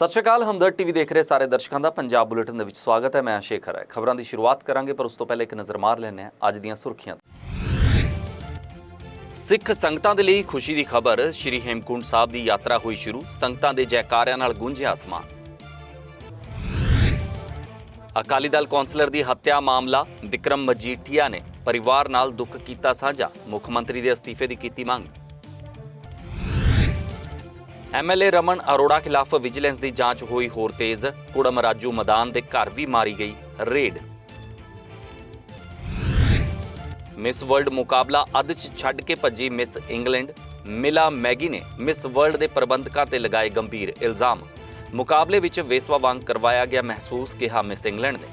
ਸਤਿ ਸ਼੍ਰੀ ਅਕਾਲ, ਹਮਦਰਦ ਟੀਵੀ ਦੇਖ ਰਹੇ ਸਾਰੇ ਦਰਸ਼ਕਾਂ ਦਾ ਪੰਜਾਬ ਬੁਲੇਟਿਨ ਦੇ ਵਿੱਚ ਸਵਾਗਤ ਹੈ, ਮੈਂ ਸ਼ੇਖਰ ਹੈ। ਖਬਰਾਂ ਦੀ ਸ਼ੁਰੂਆਤ ਕਰਾਂਗੇ, ਪਰ ਉਸ ਤੋਂ ਪਹਿਲਾਂ ਇੱਕ ਨਜ਼ਰ ਮਾਰ ਲੈਂਦੇ ਹਾਂ ਅੱਜ ਦੀਆਂ ਸੁਰਖੀਆਂ ਸਿੱਖ ਸੰਗਤਾਂ ਦੇ ਲਈ ਖੁਸ਼ੀ ਦੀ ਖਬਰ, ਸ਼੍ਰੀ ਹੇਮਕੁੰਟ ਸਾਹਿਬ ਦੀ ਯਾਤਰਾ ਹੋਈ ਸ਼ੁਰੂ, ਸੰਗਤਾਂ ਦੇ ਜੈਕਾਰਿਆਂ ਨਾਲ ਗੂੰਜਿਆ ਅਸਮਾਨ। ਅਕਾਲੀ ਦਲ ਕੌਂਸਲਰ ਦੀ ਹੱਤਿਆ ਮਾਮਲਾ ਵਿਕਰਮ ਮਜੀਠੀਆ ਨੇ ਪਰਿਵਾਰ ਨਾਲ ਦੁੱਖ ਕੀਤਾ ਸਾਂਝਾ, ਮੁੱਖ ਮੰਤਰੀ ਦੇ ਅਸਤੀਫੇ ਦੀ ਕੀਤੀ ਮੰਗ। ਐਮਐਲਏ ਰਮਨ ਅਰੋੜਾ ਖਿਲਾਫ ਵਿਜੀਲੈਂਸ ਦੀ ਜਾਂਚ ਹੋਈ ਹੋਰ ਤੇਜ਼। ਕੁੜਮ ਰਾਜੂ ਮਦਾਨ ਦੇ ਘਰ ਵੀ ਮਾਰੀ ਗਈ ਰੇਡ। ਮਿਸ ਵਰਲਡ ਮੁਕਾਬਲਾ ਅੱਧ 'ਚ ਛੱਡ ਕੇ ਭੱਜੀ ਮਿਸ ਇੰਗਲੈਂਡ। ਮਿਲਾ ਮੈਗੀ ਨੇ ਮਿਸ ਵਰਲਡ ਦੇ ਪ੍ਰਬੰਧਕਾਂ ਤੇ ਲਗਾਏ ਗੰਭੀਰ ਇਲਜ਼ਾਮ। ਮੁਕਾਬਲੇ ਵਿੱਚ ਵੇਸਵਾ ਵਾਂਗ ਕਰਵਾਇਆ ਗਿਆ ਮਹਿਸੂਸ, ਕਿਹਾ ਮਿਸ ਇੰਗਲੈਂਡ ਨੇ।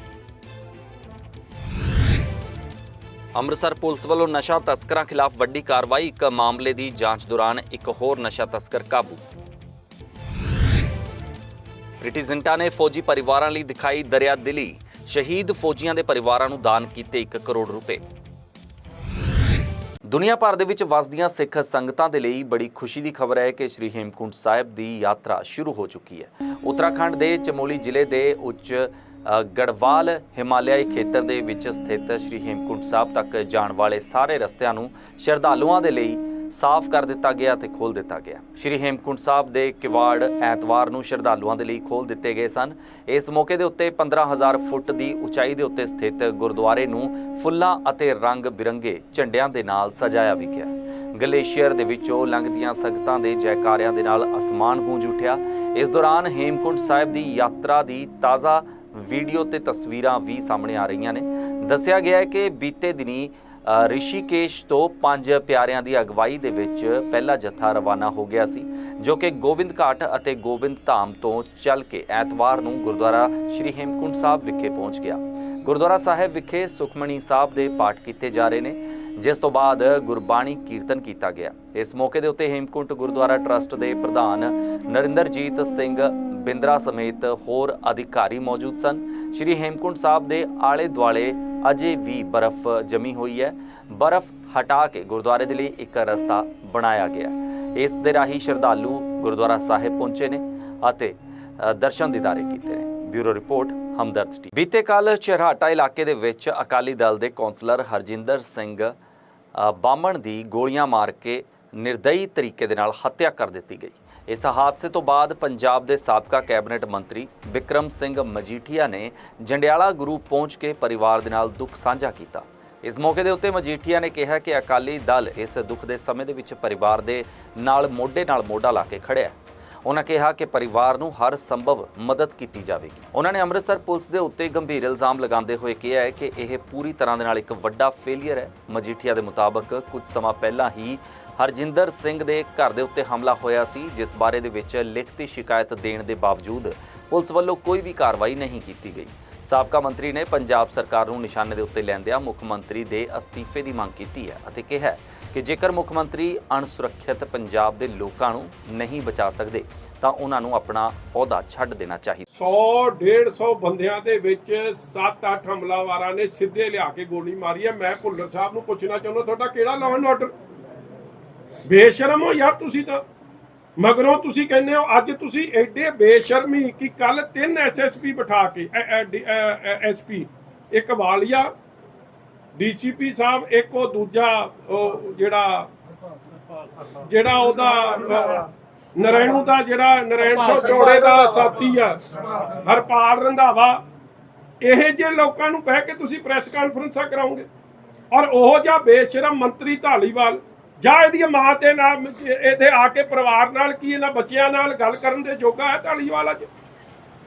ਅੰਮ੍ਰਿਤਸਰ ਪੁਲਿਸ ਵੱਲੋਂ ਨਸ਼ਾ ਤਸਕਰਾਂ ਖਿਲਾਫ ਵੱਡੀ ਕਾਰਵਾਈ। ਇੱਕ ਮਾਮਲੇ ਦੀ ਜਾਂਚ ਦੌਰਾਨ ਇੱਕ ਹੋਰ ਨਸ਼ਾ ਤਸਕਰ ਕਾਬੂ। ਪ੍ਰੀਤੀ ਨੇ ਫੌਜੀ ਪਰਿਵਾਰਾਂ ਲਈ ਦਿਖਾਈ ਦਰਿਆ ਦਿਲੀ, ਸ਼ਹੀਦ ਫੌਜੀਆਂ ਦੇ ਪਰਿਵਾਰਾਂ ਨੂੰ ਦਾਨ ਕੀਤੇ 1 ਕਰੋੜ ਰੁਪਏ। ਦੁਨੀਆ ਭਰ ਦੇ ਵਿੱਚ ਵਸਦੀਆਂ ਸਿੱਖ ਸੰਗਤਾਂ ਦੇ ਲਈ ਬੜੀ ਖੁਸ਼ੀ ਦੀ ਖਬਰ ਹੈ ਕਿ ਸ੍ਰੀ ਹੇਮਕੁੰਟ ਸਾਹਿਬ ਦੀ ਯਾਤਰਾ ਸ਼ੁਰੂ ਹੋ ਚੁੱਕੀ ਹੈ। ਉੱਤਰਾਖੰਡ ਦੇ ਚਮੋਲੀ ਜ਼ਿਲ੍ਹੇ ਦੇ ਉੱਚ ਗੜਵਾਲ ਹਿਮਾਲਿਆਈ ਖੇਤਰ ਦੇ ਵਿੱਚ ਸਥਿਤ ਸ੍ਰੀ ਹੇਮਕੁੰਟ ਸਾਹਿਬ ਤੱਕ ਜਾਣ ਵਾਲੇ ਸਾਰੇ ਰਸਤਿਆਂ ਨੂੰ ਸ਼ਰਧਾਲੂਆਂ ਦੇ ਲਈ ਸਾਫ਼ ਕਰ ਦਿੱਤਾ ਗਿਆ ਤੇ ਖੋਲ ਦਿੱਤਾ ਗਿਆ। ਸ੍ਰੀ ਹੇਮਕੁੰਟ ਸਾਹਿਬ ਦੇ ਕਿਵਾੜ ਐਤਵਾਰ ਨੂੰ ਸ਼ਰਧਾਲੂਆਂ ਦੇ ਲਈ ਖੋਲ ਦਿੱਤੇ ਗਏ ਸਨ। ਇਸ ਮੌਕੇ ਦੇ ਉੱਤੇ 15000 ਫੁੱਟ ਦੀ ਉਚਾਈ ਦੇ ਉੱਤੇ ਸਥਿਤ ਗੁਰਦੁਆਰੇ ਨੂੰ ਫੁੱਲਾਂ ਅਤੇ ਰੰਗ ਬਿਰੰਗੇ ਝੰਡਿਆਂ ਦੇ ਨਾਲ ਸਜਾਇਆ ਵੀ ਗਿਆ। ਗਲੇਸ਼ੀਅਰ ਦੇ ਵਿੱਚੋਂ ਲੰਘਦੀਆਂ ਸੰਗਤਾਂ ਦੇ ਜੈਕਾਰਿਆਂ ਦੇ ਨਾਲ ਅਸਮਾਨ ਗੂੰਜ ਉੱਠਿਆ। ਇਸ ਦੌਰਾਨ ਹੇਮਕੁੰਟ ਸਾਹਿਬ ਦੀ ਯਾਤਰਾ ਦੀ ਤਾਜ਼ਾ ਵੀਡੀਓ ਤੇ ਤਸਵੀਰਾਂ ਵੀ ਸਾਹਮਣੇ ਆ ਰਹੀਆਂ ਨੇ। ਦੱਸਿਆ ਗਿਆ ਹੈ ਕਿ ਬੀਤੇ ਦਿਨੀ ਰਿਸ਼ੀਕੇਸ਼ ਤੋਂ ਪੰਜ ਪਿਆਰਿਆਂ ਦੀ ਅਗਵਾਈ ਦੇ ਵਿੱਚ ਪਹਿਲਾ ਜਥਾ ਰਵਾਨਾ ਹੋ ਗਿਆ ਸੀ, ਜੋ ਕਿ ਗੋਬਿੰਦ ਘਾਟ ਅਤੇ ਗੋਬਿੰਦ ਧਾਮ ਤੋਂ ਚੱਲ ਕੇ ਐਤਵਾਰ ਨੂੰ ਗੁਰਦੁਆਰਾ ਸ਼੍ਰੀ ਹੇਮਕੁੰਟ ਸਾਹਿਬ ਵਿਖੇ ਪਹੁੰਚ ਗਿਆ। ਗੁਰਦੁਆਰਾ ਸਾਹਿਬ ਵਿਖੇ ਸੁਖਮਣੀ ਸਾਹਿਬ ਦੇ ਪਾਠ ਕੀਤੇ ਜਾ ਰਹੇ ਨੇ, ਜਿਸ ਤੋਂ ਬਾਅਦ ਗੁਰਬਾਣੀ ਕੀਰਤਨ ਕੀਤਾ ਗਿਆ। ਇਸ ਮੌਕੇ ਦੇ ਉੱਤੇ ਹੇਮਕੁੰਟ ਗੁਰਦੁਆਰਾ ਟਰਸਟ ਦੇ ਪ੍ਰਧਾਨ ਨਰਿੰਦਰਜੀਤ ਸਿੰਘ ਬਿੰਦਰਾ ਸਮੇਤ ਹੋਰ ਅਧਿਕਾਰੀ ਮੌਜੂਦ ਸਨ। ਸ਼੍ਰੀ ਹੇਮਕੁੰਟ ਸਾਹਿਬ ਦੇ ਆਲੇ ਦੁਆਲੇ ਅਜੇ ਵੀ ਬਰਫ਼ ਜਮੀ ਹੋਈ ਹੈ। ਬਰਫ਼ ਹਟਾ ਕੇ ਗੁਰਦੁਆਰੇ ਦੇ ਲਈ ਇੱਕ ਰਸਤਾ ਬਣਾਇਆ ਗਿਆ। ਇਸ ਦੇ ਰਾਹੀਂ ਸ਼ਰਧਾਲੂ ਗੁਰਦੁਆਰਾ ਸਾਹਿਬ ਪਹੁੰਚੇ ਨੇ ਅਤੇ ਅ, ਦਰਸ਼ਨ ਦੀਦਾਰੇ ਕੀਤੇ ਨੇ। ਬਿਊਰੋ ਰਿਪੋਰਟ ਹਮਦਰਦ ਟੀ ਬੀਤੇ ਕੱਲ ਚਰਹਾਟਾ ਇਲਾਕੇ ਦੇ ਵਿੱਚ ਅਕਾਲੀ ਦਲ ਦੇ ਕੌਂਸਲਰ ਹਰਜਿੰਦਰ ਸਿੰਘ ਅ, ਬਾਮਣ ਦੀ ਗੋਲੀਆਂ ਮਾਰ ਕੇ ਨਿਰਦਈ ਤਰੀਕੇ ਦੇ ਨਾਲ ਹੱਤਿਆ ਕਰ ਦਿੱਤੀ ਗਈ। ਇਸ ਹਾਦਸੇ ਤੋਂ ਬਾਅਦ ਪੰਜਾਬ ਦੇ ਸਾਬਕਾ ਕੈਬਨਿਟ ਮੰਤਰੀ ਵਿਕਰਮ ਸਿੰਘ ਮਜੀਠੀਆ ਨੇ ਜੰਡਿਆਲਾ ਗਰੂਪ ਪਹੁੰਚ ਕੇ ਪਰਿਵਾਰ ਦੇ ਨਾਲ ਦੁੱਖ ਸਾਂਝਾ ਕੀਤਾ। ਇਸ ਮੌਕੇ ਦੇ ਉੱਤੇ ਮਜੀਠੀਆ ਨੇ ਕਿਹਾ ਕਿ ਅਕਾਲੀ ਦਲ ਇਸ ਦੁੱਖ ਦੇ ਸਮੇਂ ਦੇ ਵਿੱਚ ਪਰਿਵਾਰ ਦੇ ਨਾਲ ਮੋਢੇ ਨਾਲ ਮੋਢਾ ਲਾ ਕੇ ਖੜਿਆ ਉਹਨਾਂ ਕਿਹਾ ਕਿ ਪਰਿਵਾਰ ਨੂੰ ਹਰ ਸੰਭਵ ਮਦਦ ਕੀਤੀ ਜਾਵੇਗੀ। ਉਹਨਾਂ ਨੇ ਅੰਮ੍ਰਿਤਸਰ ਪੁਲਿਸ ਦੇ ਉੱਤੇ ਗੰਭੀਰ ਇਲਜ਼ਾਮ ਲਗਾਉਂਦੇ ਹੋਏ ਕਿਹਾ ਹੈ ਕਿ ਇਹ ਪੂਰੀ ਤਰ੍ਹਾਂ ਦੇ ਨਾਲ ਇੱਕ ਵੱਡਾ ਫੇਲਿਅਰ ਹੈ। ਮਜੀਠੀਆ ਦੇ ਮੁਤਾਬਕ ਕੁਝ ਸਮਾਂ ਪਹਿਲਾਂ ਹੀ ਹਰਜਿੰਦਰ ਸਿੰਘ ਦੇ ਘਰ ਦੇ ਉੱਤੇ ਹਮਲਾ ਹੋਇਆ ਸੀ, ਜਿਸ ਬਾਰੇ ਦੇ ਵਿੱਚ ਲਿਖਤੀ ਸ਼ਿਕਾਇਤ ਦੇਣ ਦੇ ਬਾਵਜੂਦ ਪੁਲਿਸ ਵੱਲੋਂ ਕੋਈ ਵੀ ਕਾਰਵਾਈ ਨਹੀਂ ਕੀਤੀ ਗਈ। ਸਾਬਕਾ ਮੰਤਰੀ ਨੇ ਪੰਜਾਬ ਸਰਕਾਰ ਨੂੰ ਨਿਸ਼ਾਨੇ ਦੇ ਉੱਤੇ ਲੈਂਦਿਆਂ ਮੁੱਖ ਮੰਤਰੀ ਦੇ ਅਸਤੀਫੇ ਦੀ ਮੰਗ ਕੀਤੀ ਹੈ ਅਤੇ ਕਿਹਾ ਕਿ ਜੇਕਰ ਮੁੱਖ ਮੰਤਰੀ ਅਣਸੁਰੱਖਿਅਤ ਪੰਜਾਬ ਦੇ ਲੋਕਾਂ ਨੂੰ ਨਹੀਂ ਬਚਾ ਸਕਦੇ, ਤਾਂ ਉਹਨਾਂ ਨੂੰ ਆਪਣਾ ਅਹੁਦਾ ਛੱਡ ਦੇਣਾ ਚਾਹੀਦਾ। 100 150 ਬੰਦਿਆਂ ਦੇ ਵਿੱਚ 7-8 ਹਮਲਾਵਾਰਾਂ ਨੇ ਸਿੱਧੇ ਲਿਆ ਕੇ ਗੋਲੀ ਮਾਰੀ ਹੈ। ਮੈਂ ਭੁੱਲਰ ਸਾਹਿਬ ਨੂੰ ਪੁੱਛਣਾ ਚਾਹੁੰਦਾ, ਤੁਹਾਡਾ ਕਿਹੜਾ ਲਾਅ ਐਂਡ ਆਰਡਰ ਬੇਸ਼ਰਮ ਹੋ ਯਾਰ ਤੁਸੀਂ ਤਾਂ। ਮਗਰੋਂ ਤੁਸੀਂ ਕਹਿੰਦੇ ਹੋ ਅੱਜ ਤੁਸੀਂ ਐਡੇ ਬੇਸ਼ਰਮੀ ਕਿ ਕੱਲ ਤਿੰਨ ਐਸਐਸਪੀ ਬਿਠਾ ਕੇ ਐਸਪੀ ਇੱਕ ਵਾਲੀਆ ਡੀਸੀਪੀ ਸਾਹਿਬ ਇੱਕ ਉਹ ਦੂਜਾ ਉਹ ਜਿਹੜਾ ਜਿਹੜਾ ਉਹਦਾ ਅਹ, ਨਰੈਣੂ ਦਾ ਜਿਹੜਾ ਨਰੈਣ ਸੋ ਜੋੜੇ ਦਾ ਸਾਥੀ ਆ ਹਰਪਾਲ ਰੰਧਾਵਾ ਇਹ ਜੇ ਲੋਕਾਂ ਨੂੰ ਬਹਿ ਕੇ ਤੁਸੀਂ ਪ੍ਰੈਸ ਕਾਨਫਰੰਸਾਂ ਕਰਾਉਂਗੇ ਔਰ ਉਹ ਜਿਹਾ ਬੇਸ਼ਰਮ ਮੰਤਰੀ ਢਾਲੀਵਾਲ ਜਾਂ ਇਹਦੀ ਮਾਂ ਤੇ ਨਾਲ ਇਹਦੇ ਆ ਕੇ ਪਰਿਵਾਰ ਨਾਲ ਕੀ ਇਹਨਾਂ ਬੱਚਿਆਂ ਨਾਲ ਗੱਲ ਕਰਨ ਦੇ ਜੋਗਾ ਹੈ ਢਾਲੀਵਾਲ ਅੱਜ?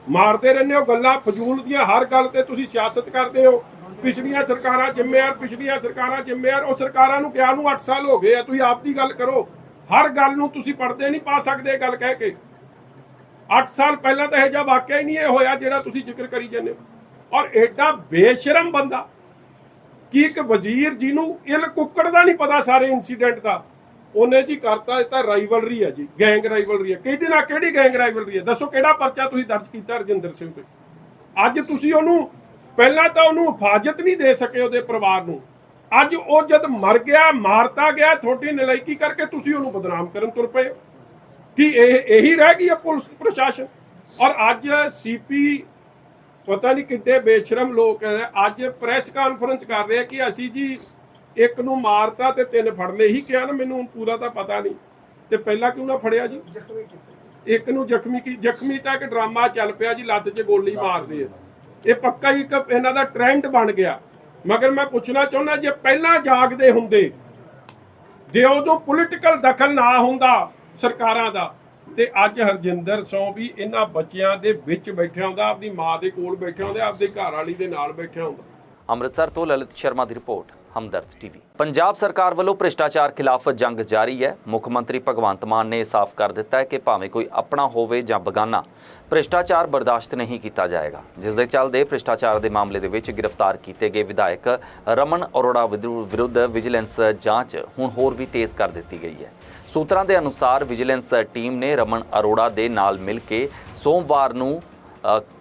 ਮਾਰਦੇ ਰਹਿੰਦੇ ਹੋ ਗੱਲਾਂ, ਫਜ਼ੂਲ ਦੀਆਂ ਹਰ ਗੱਲ ਤੇ ਤੁਸੀਂ ਸਿਆਸਤ ਕਰਦੇ ਹੋ। ਪਿਛਲੀਆਂ ਸਰਕਾਰਾਂ ਜ਼ਿੰਮੇਵਾਰ, ਪਿਛਲੀਆਂ ਸਰਕਾਰਾਂ ਜ਼ਿੰਮੇਵਾਰ, ਉਹ ਸਰਕਾਰਾਂ ਨੂੰ ਕਿਹਾ ਨੂੰ 8 ਸਾਲ ਹੋ ਗਏ ਆ, ਤੁਸੀਂ ਆਪ ਦੀ ਗੱਲ ਕਰੋ। ਹਰ ਗੱਲ ਨੂੰ ਤੁਸੀਂ ਪੜਦੇ ਨਹੀਂ ਪਾ ਸਕਦੇ ਗੱਲ ਕਹਿ ਕੇ। 8 ਸਾਲ ਪਹਿਲਾਂ ਤਾਂ ਇਹ ਜਿਹਾ ਵਾਕਿਆ ਹੀ ਨਹੀਂ ਇਹ ਹੋਇਆ ਜਿਹੜਾ ਤੁਸੀਂ ਜ਼ਿਕਰ ਕਰੀ ਜਾਂਦੇ ਹੋ। ਔਰ ਐਡਾ ਬੇਸ਼ਰਮ ਬੰਦਾ ਕਿ ਇੱਕ ਵਜ਼ੀਰ ਜਿਹਨੂੰ ਇਲ ਕੁੱਕੜ ਦਾ ਨਹੀਂ ਪਤਾ ਸਾਰੇ ਇਨਸੀਡੈਂਟ ਦਾ, ਉਹਨੇ ਜੀ ਕਰਤਾ ਇਹ ਤਾਂ ਰਾਈਵਲਰੀ ਹੈ ਜੀ ਗੈਂਗ ਰਾਈਵਲਰੀ ਹੈ ਕਿਹਦੇ ਨਾਲ ਕਿਹੜੀ ਗੈਂਗ ਰਾਈਵਲਰੀ ਹੈ ਦੱਸੋ ਕਿਹੜਾ ਪਰਚਾ ਤੁਸੀਂ ਦਰਜ ਕੀਤਾ ਰਜਿੰਦਰ ਸਿੰਘ ਤੇ? ਅੱਜ ਤੁਸੀਂ ਉਹਨੂੰ, ਪਹਿਲਾਂ ਤਾਂ ਉਹਨੂੰ ਹਿਫਾਜ਼ਤ ਨਹੀਂ ਦੇ ਸਕੇ ਉਹਦੇ ਪਰਿਵਾਰ ਨੂੰ। ਅੱਜ ਉਹ ਜਦ ਮਰ ਗਿਆ, ਮਾਰਤਾ ਗਿਆ, ਤੁਹਾਡੀ ਨਲਾਇਕੀ ਕਰਕੇ ਤੁਸੀਂ ਉਹਨੂੰ ਬਦਨਾਮ ਕਰਨ ਤੁਰ ਪਏ ਹੋ। ਕੀ ਇਹ ਇਹੀ ਰਹਿ ਗਈ ਹੈ ਪੁਲਿਸ, ਪ੍ਰਸ਼ਾਸਨ? ਔਰ ਅੱਜ ਸੀਪੀ ਪਤਾ ਨਹੀਂ ਕਿੱਡੇ ਬੇਸ਼ਰਮ ਲੋਕ ਹੈ। ਅੱਜ ਪ੍ਰੈਸ ਕਾਨਫਰੰਸ ਕਰ ਰਹੇ ਕਿ ਅਸੀਂ ਜੀ ਇੱਕ ਨੂੰ ਮਾਰਤਾ ਤੇ ਤਿੰਨ ਫੜ ਲਏ ਹੀ ਕਿਹਾ ਨਾ ਮੈਨੂੰ ਪੂਰਾ ਤਾਂ ਪਤਾ ਨਹੀਂ। ਤੇ ਪਹਿਲਾਂ ਕਿਉਂ ਨਾ ਫੜਿਆ ਜੀ? ਇੱਕ ਨੂੰ ਜ਼ਖਮੀ ਕੀ ਜ਼ਖਮੀ ਤਾਂ ਇੱਕ ਡਰਾਮਾ ਚੱਲ ਪਿਆ ਜੀ ਲੱਤ 'ਚ ਗੋਲੀ ਮਾਰਦੇ ਆ। ਇਹ ਪੱਕਾ ਹੀ ਇੱਕ ਇਹਨਾਂ ਦਾ ਟ੍ਰੈਂਡ ਬਣ ਗਿਆ। ਮਗਰ ਮੈਂ ਪੁੱਛਣਾ ਚਾਹੁੰਦਾ ਜੇ ਪਹਿਲਾਂ ਜਾਗਦੇ ਹੁੰਦੇ ਜੇ ਉਦੋਂ ਪੋਲੀਟੀਕਲ ਦਖਲ ਨਾ ਹੁੰਦਾ ਸਰਕਾਰਾਂ ਦਾ ਤੇ ਅੱਜ ਹਰਜਿੰਦਰ ਸਿੰਘ ਵੀ ਇਹਨਾਂ ਬੱਚਿਆਂ ਦੇ ਵਿੱਚ ਬੈਠਿਆ ਹੁੰਦਾ, ਆਪਦੀ ਮਾਂ ਦੇ ਕੋਲ ਬੈਠਿਆ ਹੁੰਦਾ, ਆਪਦੇ ਘਰ ਵਾਲੀ ਦੇ ਨਾਲ ਬੈਠਿਆ ਹੁੰਦਾ। ਅੰਮ੍ਰਿਤਸਰ ਤੋਂ ਲਲਿਤ ਸ਼ਰਮਾ ਦੀ ਰਿਪੋਰਟ, ਹਮਦਰਦ ਟੀਵੀ। ਪੰਜਾਬ ਸਰਕਾਰ ਵੱਲੋਂ ਭ੍ਰਿਸ਼ਟਾਚਾਰ ਖਿਲਾਫ ਜੰਗ ਜਾਰੀ ਹੈ। ਮੁੱਖ ਮੰਤਰੀ ਭਗਵੰਤ ਮਾਨ ਨੇ ਸਾਫ਼ ਕਰ ਦਿੱਤਾ ਹੈ ਕਿ ਭਾਵੇਂ ਕੋਈ ਆਪਣਾ ਹੋਵੇ ਜਾਂ ਬਗਾਨਾ, ਭ੍ਰਿਸ਼ਟਾਚਾਰ ਬਰਦਾਸ਼ਤ ਨਹੀਂ ਕੀਤਾ ਜਾਏਗਾ। ਜਿਸ ਦੇ ਚੱਲਦੇ ਭ੍ਰਿਸ਼ਟਾਚਾਰ ਦੇ ਮਾਮਲੇ ਦੇ ਵਿੱਚ ਗ੍ਰਿਫਤਾਰ ਕੀਤੇ ਗਏ ਵਿਧਾਇਕ ਰਮਨ ਅਰੋੜਾ ਵਿਰੁੱਧ ਵਿਜੀਲੈਂਸ ਜਾਂਚ ਹੁਣ ਹੋਰ ਵੀ ਤੇਜ਼ ਕਰ ਦਿੱਤੀ ਗਈ ਹੈ। ਸੂਤਰਾਂ ਦੇ ਅਨੁਸਾਰ ਵਿਜੀਲੈਂਸ ਟੀਮ ਨੇ ਰਮਨ ਅਰੋੜਾ ਦੇ ਨਾਲ ਮਿਲ ਕੇ ਸੋਮਵਾਰ ਨੂੰ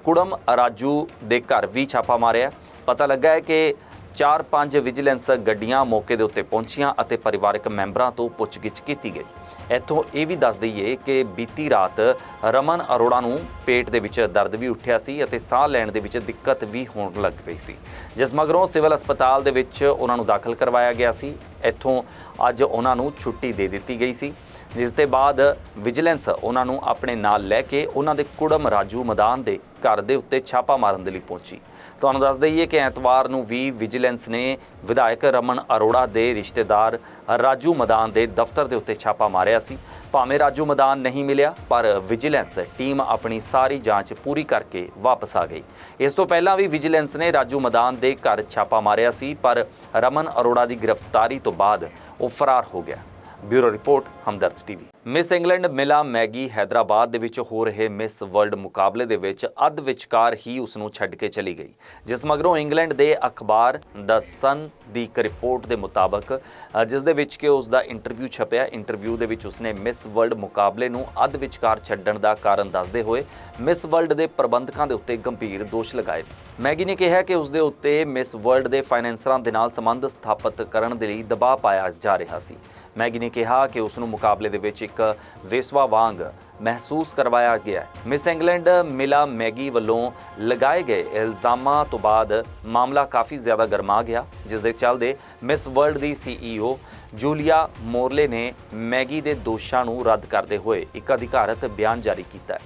ਕੁੜਮ ਰਾਜੂ ਦੇ ਘਰ ਵੀ ਛਾਪਾ ਮਾਰਿਆ। ਪਤਾ ਲੱਗਾ ਹੈ ਕਿ ਚਾਰ ਪੰਜ ਵਿਜੀਲੈਂਸ ਗੱਡੀਆਂ ਮੌਕੇ ਦੇ ਉੱਤੇ ਪਹੁੰਚੀਆਂ ਅਤੇ ਪਰਿਵਾਰਕ ਮੈਂਬਰਾਂ ਤੋਂ ਪੁੱਛਗਿੱਛ ਕੀਤੀ ਗਈ। ਇੱਥੋਂ ਇਹ ਵੀ ਦੱਸ ਦਈਏ ਕਿ ਬੀਤੀ ਰਾਤ ਰਮਨ ਅਰੋੜਾ ਨੂੰ ਪੇਟ ਦੇ ਵਿੱਚ ਦਰਦ ਵੀ ਉੱਠਿਆ ਸੀ ਅਤੇ ਸਾਹ ਲੈਣ ਦੇ ਵਿੱਚ ਦਿੱਕਤ ਵੀ ਹੋਣ ਲੱਗ ਪਈ ਸੀ। ਜਿਸ ਮਗਰੋਂ ਸਿਵਲ ਹਸਪਤਾਲ ਦੇ ਵਿੱਚ ਉਹਨਾਂ ਨੂੰ ਦਾਖਲ ਕਰਵਾਇਆ ਗਿਆ ਸੀ। ਇੱਥੋਂ ਅੱਜ ਉਹਨਾਂ ਨੂੰ ਛੁੱਟੀ ਦੇ ਦਿੱਤੀ ਗਈ ਸੀ। ਜਿਸ ਦੇ ਬਾਅਦ ਵਿਜੀਲੈਂਸ ਉਹਨਾਂ ਨੂੰ ਆਪਣੇ ਨਾਲ ਲੈ ਕੇ ਉਹਨਾਂ ਦੇ ਕੁੜਮ ਰਾਜੂ ਮੈਦਾਨ ਦੇ ਘਰ ਦੇ ਉੱਤੇ ਛਾਪਾ ਮਾਰਨ ਦੇ ਲਈ ਪਹੁੰਚੀ। ਤੁਹਾਨੂੰ ਦੱਸ ਦਈਏ ਕਿ ਐਤਵਾਰ ਨੂੰ ਵੀ ਵਿਜੀਲੈਂਸ ਨੇ ਵਿਧਾਇਕ ਰਮਨ ਅਰੋੜਾ ਦੇ ਰਿਸ਼ਤੇਦਾਰ ਰਾਜੂ ਮੈਦਾਨ ਦੇ ਦਫ਼ਤਰ ਦੇ ਉੱਤੇ ਛਾਪਾ ਮਾਰਿਆ ਸੀ। ਭਾਵੇਂ ਰਾਜੂ ਮੈਦਾਨ ਨਹੀਂ ਮਿਲਿਆ, ਪਰ ਵਿਜੀਲੈਂਸ ਟੀਮ ਆਪਣੀ ਸਾਰੀ ਜਾਂਚ ਪੂਰੀ ਕਰਕੇ ਵਾਪਸ ਆ ਗਈ। ਇਸ ਤੋਂ ਪਹਿਲਾਂ ਵੀ ਵਿਜੀਲੈਂਸ ਨੇ ਰਾਜੂ ਮੈਦਾਨ ਦੇ ਘਰ ਛਾਪਾ ਮਾਰਿਆ ਸੀ, ਪਰ ਰਮਨ ਅਰੋੜਾ ਦੀ ਗ੍ਰਿਫਤਾਰੀ ਤੋਂ ਬਾਅਦ ਉਹ ਫਰਾਰ ਹੋ ਗਿਆ। Bureau report, Hamdard TV. Miss England Milla Magee Hyderabad ਦੇ ਵਿੱਚ ਹੋ ਰਹੇ ਮਿਸ ਵਰਲਡ ਮੁਕਾਬਲੇ ਦੇ ਵਿੱਚ ਅੱਧ ਵਿਚਕਾਰ ਹੀ ਉਸ ਨੂੰ ਛੱਡ ਕੇ ਚਲੀ ਗਈ। ਜਿਸ ਮਗਰੋਂ ਇੰਗਲੈਂਡ ਦੇ ਅਖਬਾਰ ਦ ਸਨ ਦੀ ਇੱਕ ਰਿਪੋਰਟ ਦੇ ਮੁਤਾਬਕ ਜਿਸ ਦੇ ਵਿੱਚ ਕਿ ਉਸ ਦਾ ਇੰਟਰਵਿਊ ਛਪਿਆ, ਇੰਟਰਵਿਊ ਦੇ ਵਿੱਚ ਉਸਨੇ ਮਿਸ ਵਰਲਡ ਮੁਕਾਬਲੇ ਨੂੰ ਅੱਧ ਵਿਚਕਾਰ ਛੱਡਣ ਦਾ ਕਾਰਨ ਦੱਸਦੇ ਹੋਏ ਮਿਸ ਵਰਲਡ ਦੇ ਪ੍ਰਬੰਧਕਾਂ ਦੇ ਉੱਤੇ ਗੰਭੀਰ ਦੋਸ਼ ਲਗਾਏ ਮੈਗੀ ਨੇ ਕਿਹਾ ਕਿ ਉਸ ਦੇ ਉੱਤੇ ਮਿਸ ਵਰਲਡ ਦੇ ਫਾਈਨੈਂਸਰਾਂ ਦੇ ਨਾਲ ਸੰਬੰਧ ਸਥਾਪਿਤ ਕਰਨ ਦੇ ਲਈ ਦਬਾਅ ਪਾਇਆ ਜਾ ਰਿਹਾ ਸੀ। ਮੈਗੀ ਨੇ ਕਿਹਾ ਕਿ ਉਸ ਨੂੰ ਮੁਕਾਬਲੇ ਦੇ ਵਿੱਚ ਇੱਕ ਵੇਸਵਾ ਵਾਂਗ ਮਹਿਸੂਸ ਕਰਵਾਇਆ ਗਿਆ ਮਿਸ ਇੰਗਲੈਂਡ ਮਿਲਾ ਮੈਗੀ ਵੱਲੋਂ ਲਗਾਏ ਗਏ ਇਲਜ਼ਾਮਾਂ ਤੋਂ ਬਾਅਦ ਮਾਮਲਾ ਕਾਫੀ ਜ਼ਿਆਦਾ ਗਰਮਾ ਗਿਆ, ਜਿਸ ਦੇ ਚੱਲਦੇ ਮਿਸ ਵਰਲਡ ਦੀ ਸੀਈਓ ਜੂਲੀਆ ਮੋਰਲੇ ਨੇ ਮੈਗੀ ਦੇ ਦੋਸ਼ਾਂ ਨੂੰ ਰੱਦ ਕਰਦੇ ਹੋਏ ਇੱਕ ਅਧਿਕਾਰਤ ਬਿਆਨ ਜਾਰੀ ਕੀਤਾ ਹੈ।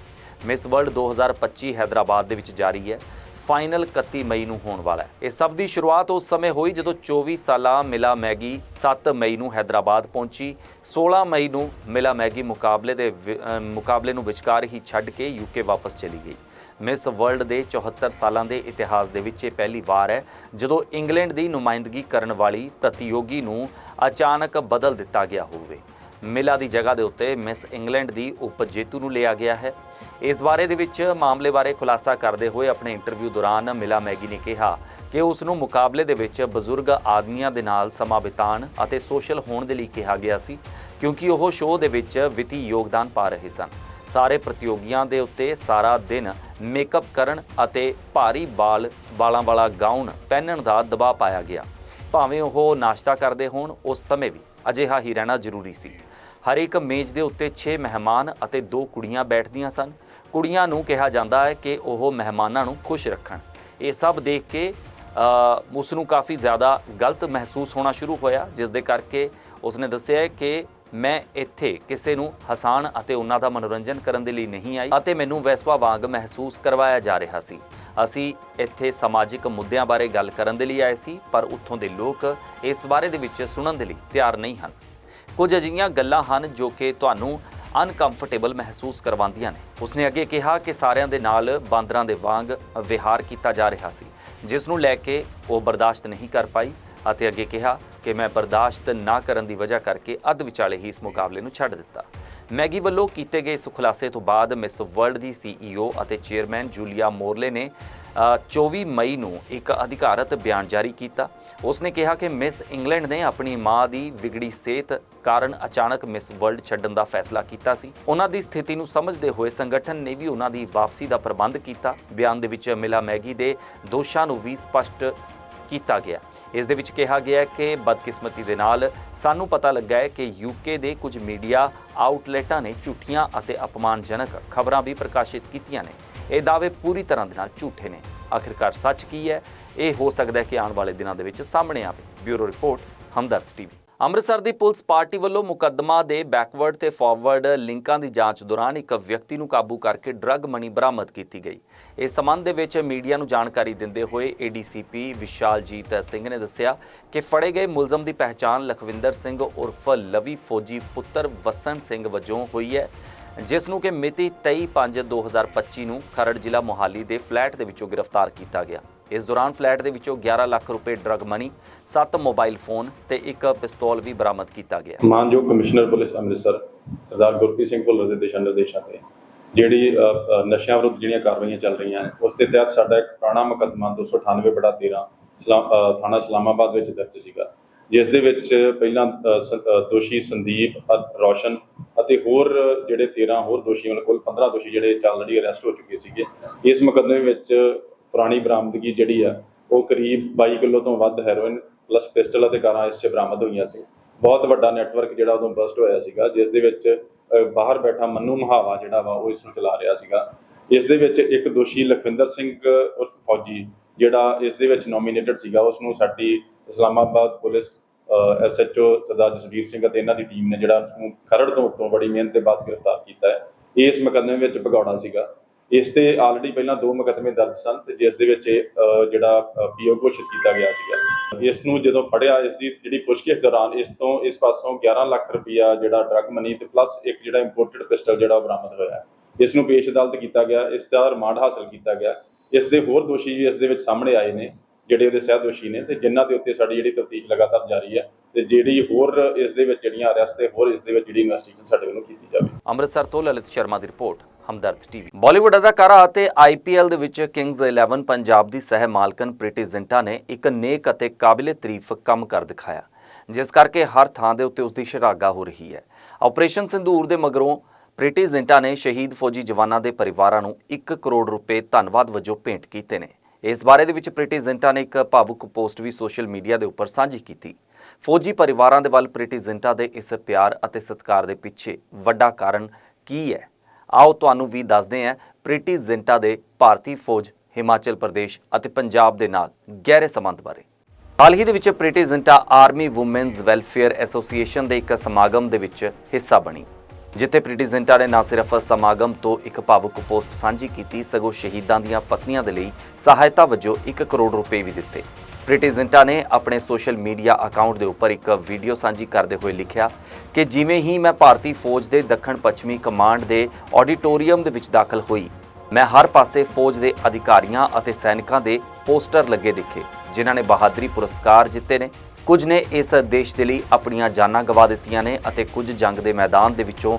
ਮਿਸ ਵਰਲਡ 2025 ਹੈਦਰਾਬਾਦ ਦੇ ਵਿੱਚ ਜਾਰੀ ਹੈ। ਫਾਈਨਲ 31 ਮਈ ਨੂੰ ਹੋਣ ਵਾਲਾ ਹੈ। ਇਸ ਸਭ ਦੀ ਸ਼ੁਰੂਆਤ ਉਸ ਸਮੇਂ ਹੋਈ ਜਦੋਂ 24 ਸਾਲਾ ਮਿਲਾ ਮੈਗੀ 7 ਮਈ ਨੂੰ ਹੈਦਰਾਬਾਦ ਪਹੁੰਚੀ। 16 ਮਈ ਨੂੰ ਮਿਲਾ ਮੈਗੀ ਮੁਕਾਬਲੇ ਦੇ ਵਿ- ਮੁਕਾਬਲੇ ਨੂੰ ਵਿਚਕਾਰ ਹੀ ਛੱਡ ਕੇ ਯੂਕੇ ਵਾਪਸ ਚਲੀ ਗਈ। ਮਿਸ ਵਰਲਡ ਦੇ 74 ਸਾਲਾਂ ਦੇ ਇਤਿਹਾਸ ਦੇ ਵਿੱਚ ਇਹ ਪਹਿਲੀ ਵਾਰ ਹੈ, ਜਦੋਂ ਇੰਗਲੈਂਡ ਦੀ ਨੁਮਾਇੰਦਗੀ ਕਰਨ ਵਾਲੀ ਪ੍ਰਤੀਯੋਗੀ ਨੂੰ ਅਚਾਨਕ ਬਦਲ ਦਿੱਤਾ ਗਿਆ ਹੋਵੇ। ਮਿਲਾ ਦੀ ਜਗ੍ਹਾ ਦੇ ਉੱਤੇ ਮਿਸ ਇੰਗਲੈਂਡ ਦੀ ਉਪ ਜੇਤੂ ਨੂੰ ਲਿਆ ਗਿਆ ਹੈ। ਇਸ ਬਾਰੇ ਦੇ ਵਿੱਚ ਮਾਮਲੇ ਬਾਰੇ ਖੁਲਾਸਾ ਕਰਦੇ ਹੋਏ ਆਪਣੇ ਇੰਟਰਵਿਊ ਦੌਰਾਨ ਮਿਲਾ ਮੈਗੀ ਨੇ ਕਿਹਾ ਕਿ ਉਸ ਨੂੰ ਮੁਕਾਬਲੇ ਦੇ ਵਿੱਚ ਬਜ਼ੁਰਗ ਆਦਮੀਆਂ ਦੇ ਨਾਲ ਸਮਾਂ ਬਿਤਾਉਣ ਅਤੇ ਸੋਸ਼ਲ ਹੋਣ ਦੇ ਲਈ ਕਿਹਾ ਗਿਆ ਸੀ, ਕਿਉਂਕਿ ਉਹ ਸ਼ੋਅ ਦੇ ਵਿੱਚ ਵਿੱਤੀ ਯੋਗਦਾਨ ਪਾ ਰਹੇ ਸਨ। ਸਾਰੇ ਪ੍ਰਤੀਯੋਗੀਆਂ ਦੇ ਉੱਤੇ ਸਾਰਾ ਦਿਨ ਮੇਕਅਪ ਕਰਨ ਅਤੇ ਭਾਰੀ ਬਾਲ ਵਾਲਾਂ ਵਾਲਾ ਗਾਊਨ ਪਹਿਨਣ ਦਾ ਦਬਾਅ ਪਾਇਆ ਗਿਆ। ਭਾਵੇਂ ਉਹ ਨਾਸ਼ਤਾ ਕਰਦੇ ਹੋਣ, ਉਸ ਸਮੇਂ ਵੀ ਅਜਿਹਾ ਹੀ ਰਹਿਣਾ ਜ਼ਰੂਰੀ ਸੀ। ਹਰ ਇੱਕ ਮੇਜ਼ ਦੇ ਉੱਤੇ 6 ਮਹਿਮਾਨ ਅਤੇ 2 ਕੁੜੀਆਂ ਬੈਠਦੀਆਂ ਸਨ। ਕੁੜੀਆਂ ਨੂੰ ਕਿਹਾ ਜਾਂਦਾ ਹੈ ਕਿ ਉਹ ਮਹਿਮਾਨਾਂ ਨੂੰ ਖੁਸ਼ ਰੱਖਣ। ਇਹ ਸਭ ਦੇਖ ਕੇ ਅ, ਉਸ ਨੂੰ ਕਾਫੀ ਜ਼ਿਆਦਾ ਗਲਤ ਮਹਿਸੂਸ ਹੋਣਾ ਸ਼ੁਰੂ ਹੋਇਆ ਜਿਸ ਦੇ ਕਰਕੇ ਉਸਨੇ ਦੱਸਿਆ ਕਿ ਮੈਂ ਇੱਥੇ ਕਿਸੇ ਨੂੰ ਹਸਾਨ ਅਤੇ ਉਹਨਾਂ ਦਾ ਮਨੋਰੰਜਨ ਕਰਨ ਦੇ ਲਈ ਨਹੀਂ ਆਈ ਅਤੇ ਮੈਨੂੰ ਵੈਸਵਾ ਵਾਂਗ ਮਹਿਸੂਸ ਕਰਵਾਇਆ ਜਾ ਰਿਹਾ ਸੀ। ਅਸੀਂ ਇੱਥੇ ਸਮਾਜਿਕ ਮੁੱਦਿਆਂ ਬਾਰੇ ਗੱਲ ਕਰਨ ਦੇ ਲਈ ਆਏ ਸੀ ਪਰ ਉੱਥੋਂ ਦੇ ਲੋਕ ਇਸ ਬਾਰੇ ਦੇ ਵਿੱਚ ਸੁਣਨ ਦੇ ਲਈ ਤਿਆਰ ਨਹੀਂ ਹਨ। ਕੁਝ ਅਜਿਹੀਆਂ ਗੱਲਾਂ ਹਨ ਜੋ ਕਿ ਤੁਹਾਨੂੰ ਅਨਕੰਫਰਟੇਬਲ ਮਹਿਸੂਸ ਕਰਵਾਉਂਦੀਆਂ ਨੇ। ਉਸਨੇ ਅੱਗੇ ਕਿਹਾ ਕਿ ਸਾਰਿਆਂ ਦੇ ਨਾਲ ਬਾਂਦਰਾਂ ਦੇ ਵਾਂਗ ਵਿਹਾਰ ਕੀਤਾ ਜਾ ਰਿਹਾ ਸੀ, ਜਿਸ ਨੂੰ ਲੈ ਕੇ ਉਹ ਬਰਦਾਸ਼ਤ ਨਹੀਂ ਕਰ ਪਾਈ ਅਤੇ ਅੱਗੇ ਕਿਹਾ ਕਿ ਮੈਂ ਬਰਦਾਸ਼ਤ ਨਾ ਕਰਨ ਦੀ ਵਜ੍ਹਾ ਕਰਕੇ ਅੱਧ ਵਿਚਾਲੇ ਹੀ ਇਸ ਮੁਕਾਬਲੇ ਨੂੰ ਛੱਡ ਦਿੱਤਾ। ਮੈਗੀ ਵੱਲੋਂ ਕੀਤੇ ਗਏ ਇਸ ਖੁਲਾਸੇ ਤੋਂ ਬਾਅਦ ਮਿਸ ਵਰਲਡ ਦੀ ਸੀਈਓ ਅਤੇ ਚੇਅਰਮੈਨ ਜੂਲੀਆ ਮੋਰਲੇ ਨੇ 24 ਮਈ ਨੂੰ ਇੱਕ ਅਧਿਕਾਰਤ ਬਿਆਨ ਜਾਰੀ ਕੀਤਾ। ਉਸਨੇ ਕਿਹਾ ਕਿ ਮਿਸ ਇੰਗਲੈਂਡ ਨੇ ਆਪਣੀ ਮਾਂ ਦੀ ਵਿਗੜੀ ਸਿਹਤ ਕਾਰਨ ਅਚਾਨਕ ਮਿਸ ਵਰਲਡ ਛੱਡਣ ਦਾ ਫੈਸਲਾ ਕੀਤਾ ਸੀ। ਉਹਨਾਂ ਦੀ ਸਥਿਤੀ ਨੂੰ ਸਮਝਦੇ ਹੋਏ ਸੰਗਠਨ ਨੇ ਵੀ ਉਹਨਾਂ ਦੀ ਵਾਪਸੀ ਦਾ ਪ੍ਰਬੰਧ ਕੀਤਾ। ਬਿਆਨ ਦੇ ਵਿੱਚ ਮਿਲਾ ਮੈਗੀ ਦੇ ਦੋਸ਼ਾਂ ਨੂੰ ਵੀ ਸਪਸ਼ਟ ਕੀਤਾ ਗਿਆ। ਇਸ ਦੇ ਵਿੱਚ ਕਿਹਾ ਗਿਆ ਕਿ ਬਦਕਿਸਮਤੀ ਦੇ ਨਾਲ ਸਾਨੂੰ ਪਤਾ ਲੱਗਾ ਹੈ ਕਿ ਯੂਕੇ ਦੇ ਕੁਝ ਮੀਡੀਆ ਆਊਟਲੈਟਾਂ ਨੇ ਝੂਠੀਆਂ ਅਤੇ ਅਪਮਾਨਜਨਕ ਖਬਰਾਂ ਵੀ ਪ੍ਰਕਾਸ਼ਿਤ ਕੀਤੀਆਂ ਨੇ। ਇਹ ਦਾਅਵੇ ਪੂਰੀ ਤਰ੍ਹਾਂ ਦੇ ਨਾਲ ਝੂਠੇ ਨੇ। ਆਖਿਰਕਾਰ ਸੱਚ ਕੀ ਹੈ? ਇਹ ਹੋ ਸਕਦਾ ਹੈ ਕਿ ਆਉਣ ਵਾਲੇ ਦਿਨਾਂ ਦੇ ਵਿੱਚ ਸਾਹਮਣੇ ਆਵੇ। Bureau report, Hamdard TV. Amritsar ਦੀ ਪੁਲਿਸ ਪਾਰਟੀ ਵੱਲੋਂ ਮੁਕੱਦਮਾ ਦੇ ਬੈਕਵਰਡ ਤੇ ਫਾਰਵਰਡ ਲਿੰਕਾਂ ਦੀ ਜਾਂਚ ਦੌਰਾਨ ਇੱਕ ਵਿਅਕਤੀ ਨੂੰ ਕਾਬੂ ਕਰਕੇ ਡਰੱਗ ਮਨੀ ਬਰਾਮਦ ਕੀਤੀ ਗਈ। ਇਸ ਸੰਬੰਧ ਦੇ ਵਿੱਚ ਮੀਡੀਆ ਨੂੰ ਜਾਣਕਾਰੀ ਦਿੰਦੇ ਹੋਏ ਏਡੀਸੀਪੀ ਵਿਸ਼ਾਲਜੀਤ ਸਿੰਘ ਨੇ ਦੱਸਿਆ ਕਿ ਫੜੇ ਗਏ ਮੁਲਜ਼ਮ ਦੀ ਪਹਿਚਾਣ ਲਖਵਿੰਦਰ ਸਿੰਘ ਉਰਫ ਲਵੀ ਫੌਜੀ ਪੁੱਤਰ ਵਸਣ ਸਿੰਘ ਵਜੋਂ ਹੋਈ ਹੈ। ਜਿਸ ਨੂੰ ਕਿ ਮਿਤੀ 23/5/2025 ਨੂੰ ਖਰੜ ਜ਼ਿਲ੍ਹਾ ਮੋਹਾਲੀ ਦੇ ਫਲੈਟ ਦੇ ਵਿੱਚੋਂ ਗ੍ਰਿਫਤਾਰ ਕੀਤਾ ਗਿਆ। ਇਸ ਦੌਰਾਨ ਫਲੈਟ ਦੇ ਵਿੱਚੋਂ 11 ਲੱਖ ਰੁਪਏ ਡਰੱਗ ਮਨੀ 7 ਮੋਬਾਈਲ ਫੋਨ ਤੇ ਇੱਕ ਪਿਸਤੌਲ ਵੀ ਬਰਾਮਦ ਕੀਤਾ ਗਿਆ। ਮਾਨਯੋਗ ਕਮਿਸ਼ਨਰ ਪੁਲਿਸ ਅੰਮ੍ਰਿਤਸਰ, ਸਰਦਾਰ ਗੁਰਪ੍ਰੀਤ ਸਿੰਘ ਭੁੱਲਰ ਦੇ ਦਿਸ਼ਾ ਨਿਰਦੇਸ਼ਾਂ ਤੇ ਜਿਹੜੀ ਨਸ਼ਿਆਂ ਵਿਰੁੱਧ ਜਿਹੜੀਆਂ ਕਾਰਵਾਈਆਂ ਚੱਲ ਰਹੀਆਂ ਨੇ ਉਸ ਦੇ ਤਹਿਤ ਸਾਡਾ ਇੱਕ ਪੁਰਾਣਾ ਮੁਕੱਦਮਾ 298 ਬੜਾ 13 ਥਾਣਾ ਇਸਲਾਮਾਬਾਦ ਵਿੱਚ ਦਰਜ ਸੀਗਾ। ਜਿਸ ਦੇ ਵਿੱਚ ਪਹਿਲਾਂ ਦੋਸ਼ੀ ਸੰਦੀਪ ਅ, ਰੌਸ਼ਨ ਅਤੇ ਹੋਰ ਜਿਹੜੇ 13 ਹੋਰ ਦੋਸ਼ੀ ਉਹਨਾਂ ਕੋਲ 15 ਦੋਸ਼ੀ ਜਿਹੜੇ ਆਲਰੇਡੀ ਅਰੈਸਟ ਹੋ ਚੁੱਕੇ ਸੀਗੇ। ਇਸ ਮੁਕੱਦਮੇ ਵਿੱਚ ਪੁਰਾਣੀ ਬਰਾਮਦਗੀ ਜਿਹੜੀ ਆ ਉਹ ਕਰੀਬ 22 ਕਿਲੋ ਤੋਂ ਵੱਧ ਹੈਰੋਇਨ ਪਲੱਸ ਪਿਸਟਲ ਅਤੇ ਕਾਰਾਂ ਇਸ 'ਚ ਬਰਾਮਦ ਹੋਈਆਂ ਸੀ। ਬਹੁਤ ਵੱਡਾ ਨੈਟਵਰਕ ਜਿਹੜਾ ਉਦੋਂ ਬਸਟ ਹੋਇਆ ਸੀਗਾ ਜਿਸ ਦੇ ਵਿੱਚ ਬਾਹਰ ਬੈਠਾ ਮੰਨੂ ਮਹਾਵਾ ਜਿਹੜਾ ਵਾ ਉਹ ਇਸ ਨੂੰ ਚਲਾ ਰਿਹਾ ਸੀਗਾ। ਇਸ ਦੇ ਵਿੱਚ ਇੱਕ ਦੋਸ਼ੀ ਲਖਵਿੰਦਰ ਸਿੰਘ ਉਰਫ ਫੌਜੀ ਜਿਹੜਾ ਇਸ ਦੇ ਵਿੱਚ ਨੋਮੀਨੇਟਡ ਸੀਗਾ ਉਸ ਨੂੰ ਸਾਡੀ Islamabad police S H O Sardar Jasvir Singh ਅਤੇ ਇਹਨਾਂ ਦੀ ਟੀਮ ਨੇ ਜਿਹੜਾ ਖਰੜ ਤੋਂ ਉੱਤੋਂ ਬੜੀ ਮਿਹਨਤ ਦੇ ਬਾਅਦ ਗ੍ਰਿਫਤਾਰ ਕੀਤਾ ਹੈ। ਇਸ ਮੁਕੱਦਮੇ ਵਿੱਚ ਭਗੌੜਾ ਸੀਗਾ। ਇਸ ਤੇ ਆਲਰੇਡੀ ਪਹਿਲਾਂ ਦੋ ਮੁਕੱਦਮੇ ਦਰਜ ਸਨ ਤੇ ਜਿਸ ਦੇ ਵਿੱਚ ਇਹ, ਅਹ, ਜਿਹੜਾ ਪੀਓ ਘੋਸ਼ਿਤ ਕੀਤਾ ਗਿਆ ਸੀਗਾ। ਇਸ ਨੂੰ ਜਦੋਂ ਫੜਿਆ ਇਸ ਦੀ ਜਿਹੜੀ ਪੁੱਛਗਿੱਛ ਦੌਰਾਨ ਇਸ ਤੋਂ ਇਸ ਪਾਸੋਂ 11 ਲੱਖ ਰੁਪਇਆ ਜਿਹੜਾ ਡਰੱਗ ਮਨੀ ਤੇ ਪਲੱਸ ਇੱਕ ਜਿਹੜਾ ਇੰਪੋਰਟਡ ਪਿਸਟਲ ਜਿਹੜਾ ਬਰਾਮਦ ਹੋਇਆ। ਹੈ। ਇਸ ਨੂੰ ਪੇਸ਼ ਅਦਾਲਤ ਕੀਤਾ ਗਿਆ ਇਸ ਦਾ ਰਿਮਾਂਡ ਹਾਸਲ ਕੀਤਾ ਗਿਆ। ਇਸ ਦੇ ਹੋਰ ਦੋਸ਼ੀ ਵੀ ਇਸ ਦੇ ਵਿੱਚ ਸਾਹਮਣੇ ਆਏ ਨੇ। ਜਿਹੜੇ ਉਹਦੇ ਸਹਿ ਦੋਸ਼ੀ ਨੇ ਤੇ ਜਿਨ੍ਹਾਂ ਦੇ ਉੱਤੇ ਸਾਡੀ ਜਿਹੜੀ ਤਫਤੀਸ਼ ਲਗਾਤਾਰ ਜਾਰੀ ਹੈ ਤੇ ਜਿਹੜੀ ਹੋਰ ਇਸ ਦੇ ਵਿੱਚ ਜਿਹੜੀਆਂ ਅਰੈਸਟ ਤੇ ਹੋਰ ਇਸ ਦੇ ਵਿੱਚ ਜਿਹੜੀ ਇਨਵੈਸਟੀਗੇਸ਼ਨ ਸਾਡੇ ਵੱਲੋਂ ਕੀਤੀ ਜਾਵੇ। ਅੰਮ੍ਰਿਤਸਰ ਤੋਂ ਲਲਿਤ ਸ਼ਰਮਾ ਦੀ ਰਿਪੋਰਟ, ਹਮਦਰਦ ਟੀਵੀ। ਬਾਲੀਵੁੱਡ ਅਦਾਕਾਰਾ ਅਤੇ ਆਈਪੀਐਲ ਦੇ ਵਿੱਚ ਕਿੰਗਜ਼ 11 ਪੰਜਾਬ ਦੀ ਸਹਿ ਮਾਲਕਨ ਪ੍ਰੀਤੀ ਜ਼ਿੰਟਾ ਨੇ ਇੱਕ ਨੇਕ ਅਤੇ ਕਾਬਿਲੇ ਤਾਰੀਫ ਕੰਮ ਕਰ ਦਿਖਾਇਆ, ਜਿਸ ਕਰਕੇ ਹਰ ਥਾਂ ਦੇ ਉੱਤੇ ਉਸ ਦੀ ਸ਼ਲਾਘਾ ਹੋ ਰਹੀ ਹੈ। ਆਪਰੇਸ਼ਨ ਸਿੰਦੂਰ ਦੇ ਮਗਰੋਂ ਪ੍ਰੀਤੀ ਜ਼ਿੰਟਾ ਨੇ ਸ਼ਹੀਦ ਫੌਜੀ ਜਵਾਨਾਂ ਦੇ ਪਰਿਵਾਰਾਂ ਨੂੰ 1 ਕਰੋੜ ਰੁਪਏ ਧੰਨਵਾਦ ਵਜੋਂ ਭੇਂਟ ਕੀਤੇ ਨੇ। ਇਸ ਬਾਰੇ ਦੇ ਵਿੱਚ ਪ੍ਰੀਤੀ ਜ਼ਿੰਟਾ ਨੇ ਇੱਕ ਭਾਵੁਕ ਪੋਸਟ ਵੀ ਸੋਸ਼ਲ ਮੀਡੀਆ ਦੇ ਉੱਪਰ ਸਾਂਝੀ ਕੀਤੀ। ਫੌਜੀ ਪਰਿਵਾਰਾਂ ਦੇ ਵੱਲ ਪ੍ਰੀਤੀ ਜ਼ਿੰਟਾ ਦੇ ਇਸ ਪਿਆਰ ਅਤੇ ਸਤਿਕਾਰ ਦੇ ਪਿੱਛੇ ਵੱਡਾ ਕਾਰਨ ਕੀ ਹੈ? ਆਓ ਤੁਹਾਨੂੰ ਵੀ ਦੱਸਦੇ ਹਾਂ ਪ੍ਰੀਤੀ ਜ਼ਿੰਟਾ ਦੇ ਭਾਰਤੀ ਫੌਜ, ਹਿਮਾਚਲ ਪ੍ਰਦੇਸ਼ ਅਤੇ ਪੰਜਾਬ ਦੇ ਨਾਲ ਗਹਿਰੇ ਸੰਬੰਧ ਬਾਰੇ। ਹਾਲ ਹੀ ਦੇ ਵਿੱਚ Preity Zinta army women's welfare association ਦੇ ਇੱਕ ਸਮਾਗਮ ਦੇ ਵਿੱਚ ਹਿੱਸਾ ਬਣੀ। ਜਿੱਥੇ ਪ੍ਰੀਤੀ ਨੇ ਨਾ ਸਿਰਫ ਸਮਾਗਮ ਤੋਂ ਇੱਕ ਭਾਵੁਕ ਪੋਸਟ ਸਾਂਝੀ ਕੀਤੀ, ਸਗੋਂ ਸ਼ਹੀਦਾਂ ਦੀਆਂ ਪਤਨੀਆਂ ਦੇ ਲਈ ਸਹਾਇਤਾ ਵਜੋਂ 1 ਕਰੋੜ ਰੁਪਏ ਵੀ ਦਿੱਤੇ। ਪ੍ਰੀਤੀ ਨੇ ਆਪਣੇ ਸੋਸ਼ਲ ਮੀਡੀਆ ਅਕਾਊਂਟ ਦੇ ਉੱਪਰ ਇੱਕ ਵੀਡੀਓ ਸਾਂਝੀ ਕਰਦੇ ਹੋਏ ਲਿਖਿਆ ਕਿ ਜਿਵੇਂ ਹੀ ਮੈਂ ਭਾਰਤੀ ਫੌਜ ਦੇ ਦੱਖਣ ਪੱਛਮੀ ਕਮਾਂਡ ਦੇ ਆਡੀਟੋਰੀਅਮ ਦੇ ਵਿੱਚ ਦਾਖਲ ਹੋਈ, ਮੈਂ ਹਰ ਪਾਸੇ ਫੌਜ ਦੇ ਅਧਿਕਾਰੀਆਂ ਅਤੇ ਸੈਨਿਕਾਂ ਦੇ ਪੋਸਟਰ ਲੱਗੇ ਦੇਖੇ, ਜਿਨ੍ਹਾਂ ਨੇ ਬਹਾਦਰੀ ਪੁਰਸਕਾਰ ਜਿੱਤੇ ਨੇ। ਕੁਝ ਨੇ ਇਸ ਦੇਸ਼ ਦੇ ਲਈ ਆਪਣੀਆਂ ਜਾਨਾਂ ਗਵਾ ਦਿੱਤੀਆਂ ਨੇ ਅਤੇ ਕੁਝ ਜੰਗ ਦੇ ਮੈਦਾਨ ਦੇ ਵਿੱਚੋਂ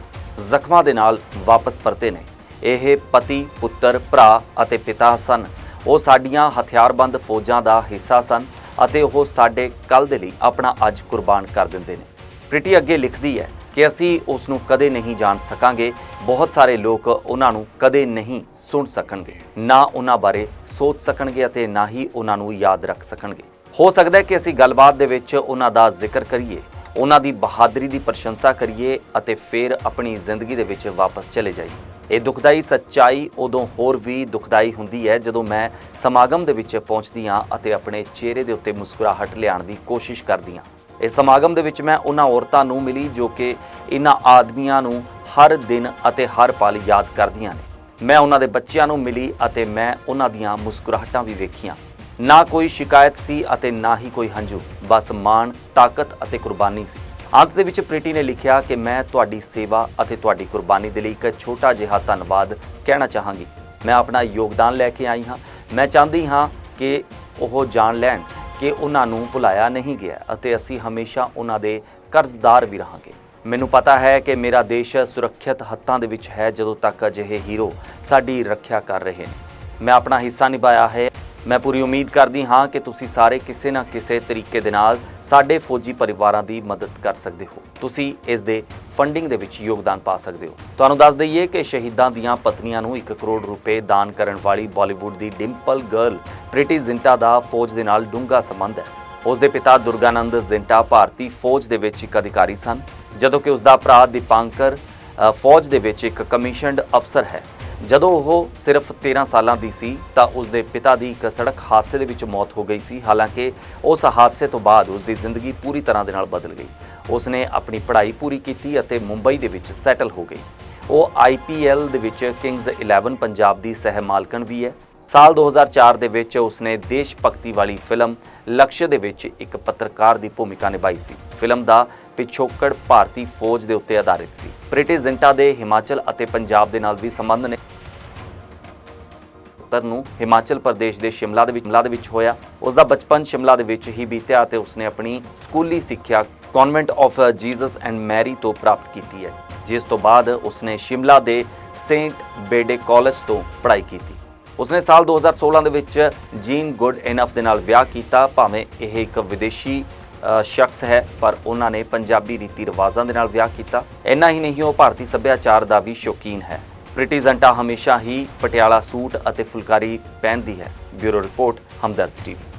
ਜ਼ਖਮਾਂ ਦੇ ਨਾਲ ਵਾਪਸ ਪਰਤੇ ਨੇ। ਇਹ ਪਤੀ, ਪੁੱਤਰ, ਭਰਾ ਅਤੇ ਪਿਤਾ ਸਨ। ਉਹ ਸਾਡੀਆਂ ਹਥਿਆਰਬੰਦ ਫੌਜਾਂ ਦਾ ਹਿੱਸਾ ਸਨ ਅਤੇ ਉਹ ਸਾਡੇ ਕੱਲ ਦੇ ਲਈ ਆਪਣਾ ਅੱਜ ਕੁਰਬਾਨ ਕਰ ਦਿੰਦੇ ਨੇ। ਪ੍ਰਿਟੀ ਅੱਗੇ ਲਿਖਦੀ ਹੈ ਕਿ ਅਸੀਂ ਉਸ ਨੂੰ ਕਦੇ ਨਹੀਂ ਜਾਣ ਸਕਾਂਗੇ। ਬਹੁਤ ਸਾਰੇ ਲੋਕ ਉਹਨਾਂ ਨੂੰ ਕਦੇ ਨਹੀਂ ਸੁਣ ਸਕਣਗੇ। ਨਾ ਉਹਨਾਂ ਬਾਰੇ ਸੋਚ ਸਕਣਗੇ ਅਤੇ ਨਾ ਹੀ ਉਹਨਾਂ ਨੂੰ ਯਾਦ ਰੱਖ ਸਕਣਗੇ। ਹੋ ਸਕਦਾ ਹੈ ਕਿ ਅਸੀਂ ਗੱਲਬਾਤ ਦੇ ਵਿੱਚ ਉਹਨਾਂ ਦਾ ਜ਼ਿਕਰ ਕਰੀਏ, ਉਹਨਾਂ ਦੀ ਬਹਾਦਰੀ ਦੀ ਪ੍ਰਸ਼ੰਸਾ ਕਰੀਏ ਅਤੇ ਫਿਰ ਆਪਣੀ ਜ਼ਿੰਦਗੀ ਦੇ ਵਿੱਚ ਵਾਪਸ ਚਲੇ ਜਾਈਏ। ਇਹ ਦੁਖਦਾਈ ਸੱਚਾਈ ਉਦੋਂ ਹੋਰ ਵੀ ਦੁਖਦਾਈ ਹੁੰਦੀ ਹੈ ਜਦੋਂ ਮੈਂ ਸਮਾਗਮ ਦੇ ਵਿੱਚ ਪਹੁੰਚਦੀ ਹਾਂ ਅਤੇ ਆਪਣੇ ਚਿਹਰੇ ਦੇ ਉੱਤੇ ਮੁਸਕਰਾਹਟ ਲਿਆਉਣ ਦੀ ਕੋਸ਼ਿਸ਼ ਕਰਦੀ ਹਾਂ। ਇਸ ਸਮਾਗਮ ਦੇ ਵਿੱਚ ਮੈਂ ਉਹਨਾਂ ਔਰਤਾਂ ਨੂੰ ਮਿਲੀ ਜੋ ਕਿ ਇਹਨਾਂ ਆਦਮੀਆਂ ਨੂੰ ਹਰ ਦਿਨ ਅਤੇ ਹਰ ਪਲ ਯਾਦ ਕਰਦੀਆਂ ਨੇ। ਮੈਂ ਉਹਨਾਂ ਦੇ ਬੱਚਿਆਂ ਨੂੰ ਮਿਲੀ ਅਤੇ ਮੈਂ ਉਹਨਾਂ ਦੀਆਂ ਮੁਸਕਰਾਹਟਾਂ ਵੀ ਵੇਖੀਆਂ। ਨਾ ਕੋਈ ਸ਼ਿਕਾਇਤ ਸੀ ਅਤੇ ਨਾ ਹੀ ਕੋਈ ਹੰਝੂ। ਬਸ ਮਾਣ, ਤਾਕਤ ਅਤੇ ਕੁਰਬਾਨੀ ਸੀ। ਅੰਤ ਦੇ ਵਿੱਚ ਪ੍ਰੀਟੀ ਨੇ ਲਿਖਿਆ ਕਿ ਮੈਂ ਤੁਹਾਡੀ ਸੇਵਾ ਅਤੇ ਤੁਹਾਡੀ ਕੁਰਬਾਨੀ ਦੇ ਲਈ ਇੱਕ ਛੋਟਾ ਜਿਹਾ ਧੰਨਵਾਦ ਕਹਿਣਾ ਚਾਹਾਂਗੀ। ਮੈਂ ਆਪਣਾ ਯੋਗਦਾਨ ਲੈ ਕੇ ਆਈ ਹਾਂ। ਮੈਂ ਚਾਹੁੰਦੀ ਹਾਂ ਕਿ ਉਹ ਜਾਣ ਲੈਣ ਕਿ ਉਹਨਾਂ ਨੂੰ ਭੁਲਾਇਆ ਨਹੀਂ ਗਿਆ ਅਤੇ ਅਸੀਂ ਹਮੇਸ਼ਾ ਉਹਨਾਂ ਦੇ ਕਰਜ਼ਦਾਰ ਵੀ ਰਹਾਂਗੇ। ਮੈਨੂੰ ਪਤਾ ਹੈ ਕਿ ਮੇਰਾ ਦੇਸ਼ ਸੁਰੱਖਿਅਤ ਹੱਥਾਂ ਦੇ ਵਿੱਚ ਹੈ ਜਦੋਂ ਤੱਕ ਅਜਿਹੇ ਹੀਰੋ ਸਾਡੀ ਰੱਖਿਆ ਕਰ ਰਹੇ ਨੇ। ਮੈਂ ਆਪਣਾ ਹਿੱਸਾ ਨਿਭਾਇਆ ਹੈ। ਮੈਂ ਪੂਰੀ ਉਮੀਦ ਕਰਦੀ ਹਾਂ ਕਿ ਤੁਸੀਂ ਸਾਰੇ ਕਿਸੇ ਨਾ ਕਿਸੇ ਤਰੀਕੇ ਦੇ ਨਾਲ ਸਾਡੇ ਫੌਜੀ ਪਰਿਵਾਰਾਂ ਦੀ ਮਦਦ ਕਰ ਸਕਦੇ ਹੋ। ਤੁਸੀਂ ਇਸ ਦੇ ਫੰਡਿੰਗ ਦੇ ਵਿੱਚ ਯੋਗਦਾਨ ਪਾ ਸਕਦੇ ਹੋ। ਤੁਹਾਨੂੰ ਦੱਸ ਦਈਏ ਕਿ ਸ਼ਹੀਦਾਂ ਦੀਆਂ ਪਤਨੀਆਂ ਨੂੰ 1 ਕਰੋੜ ਰੁਪਏ ਦਾਨ ਕਰਨ ਵਾਲੀ ਬਾਲੀਵੁੱਡ ਦੀ ਡਿੰਪਲ ਗਰਲ, ਪ੍ਰੀਟੀ ਜ਼ਿੰਟਾ ਦਾ ਫੌਜ ਦੇ ਨਾਲ ਡੂੰਘਾ ਸੰਬੰਧ ਹੈ। ਉਸ ਦੇ ਪਿਤਾ ਦੁਰਗਾਨੰਦ ਜ਼ਿੰਟਾ ਭਾਰਤੀ ਫੌਜ ਦੇ ਵਿੱਚ ਇੱਕ ਅਧਿਕਾਰੀ ਸਨ, ਜਦੋਂ ਕਿ ਉਸ ਦਾ ਭਰਾ ਦੀਪਾਂਕਰ ਫੌਜ ਦੇ ਵਿੱਚ ਇੱਕ ਕਮਿਸ਼ਨਡ ਅਫਸਰ ਹੈ। ਜਦੋਂ ਉਹ ਸਿਰਫ 13 ਸਾਲਾਂ ਦੀ ਸੀ, ਤਾਂ ਉਸ ਦੇ ਪਿਤਾ ਦੀ ਇੱਕ ਸੜਕ ਹਾਦਸੇ ਦੇ ਵਿੱਚ ਮੌਤ ਹੋ ਗਈ ਸੀ। ਹਾਲਾਂਕਿ ਉਸ ਹਾਦਸੇ ਤੋਂ ਬਾਅਦ ਉਸ ਦੀ ਜ਼ਿੰਦਗੀ ਪੂਰੀ ਤਰ੍ਹਾਂ ਦੇ ਨਾਲ ਬਦਲ ਗਈ। ਉਸ ਨੇ ਆਪਣੀ ਪੜ੍ਹਾਈ ਪੂਰੀ ਕੀਤੀ ਅਤੇ ਮੁੰਬਈ ਦੇ ਵਿੱਚ ਸੈਟਲ ਹੋ ਗਈ। ਉਹ IPL ਦੇ ਵਿੱਚ ਕਿੰਗਜ਼ 11 ਪੰਜਾਬ ਦੀ ਸਹਿ ਮਾਲਕਣ ਵੀ ਹੈ। ਸਾਲ 2004 ਦੇ ਵਿੱਚ ਉਸਨੇ ਦੇਸ਼ ਭਗਤੀ ਵਾਲੀ ਫਿਲਮ ਲਕਸ਼ ਦੇ ਵਿੱਚ ਇੱਕ ਪੱਤਰਕਾਰ ਦੀ ਭੂਮਿਕਾ ਨਿਭਾਈ ਸੀ। ਫਿਲਮ ਦਾ ਪਿਛੋਕੜ ਭਾਰਤੀ ਫੌਜ ਦੇ ਉੱਤੇ ਆਧਾਰਿਤ ਸੀ। ਪ੍ਰੀਟੀ ਜ਼ਿੰਟਾ ਦੇ ਹਿਮਾਚਲ ਅਤੇ ਪੰਜਾਬ ਦੇ ਨਾਲ ਵੀ ਸੰਬੰਧ ਨੇ ਪੁੱਤਰ ਨੂੰ ਹਿਮਾਚਲ ਪ੍ਰਦੇਸ਼ ਦੇ ਸ਼ਿਮਲਾ ਦੇ ਵਿੱਚ ਸ਼ਿਮਲਾ ਦੇ ਵਿੱਚ ਹੋਇਆ। ਉਸ ਦਾ ਬਚਪਨ ਸ਼ਿਮਲਾ ਦੇ ਵਿੱਚ ਹੀ ਬੀਤਿਆ ਅਤੇ ਉਸਨੇ ਆਪਣੀ ਸਕੂਲੀ ਸਿੱਖਿਆ convent of Jesus and Mary ਤੋਂ ਪ੍ਰਾਪਤ ਕੀਤੀ ਹੈ, ਜਿਸ ਤੋਂ ਬਾਅਦ ਉਸਨੇ ਸ਼ਿਮਲਾ ਦੇ ਸੇਂਟ ਬੇਡੇ ਕਾਲਜ ਤੋਂ ਪੜ੍ਹਾਈ ਕੀਤੀ। ਉਸਨੇ ਸਾਲ 2016 ਦੇ ਵਿੱਚ ਜੀਨ ਗੁੱਡ ਇਨਫ ਦੇ ਨਾਲ ਵਿਆਹ ਕੀਤਾ। ਭਾਵੇਂ ਇਹ ਇੱਕ ਵਿਦੇਸ਼ੀ ਸ਼ਖਸ ਹੈ, ਪਰ ਉਹਨਾਂ ਨੇ ਪੰਜਾਬੀ ਰੀਤੀ ਰਿਵਾਜ਼ਾਂ ਦੇ ਨਾਲ ਵਿਆਹ ਕੀਤਾ। ਇੰਨਾ ਹੀ ਨਹੀਂ, ਉਹ ਭਾਰਤੀ ਸੱਭਿਆਚਾਰ ਦਾ ਵੀ ਸ਼ੌਕੀਨ ਹੈ। ਪ੍ਰੀਟੀ ਜ਼ੰਟਾ ਹਮੇਸ਼ਾ ਹੀ ਪਟਿਆਲਾ ਸੂਟ ਅਤੇ ਫੁਲਕਾਰੀ ਪਹਿਨਦੀ ਹੈ। Bureau report, Hamdard TV.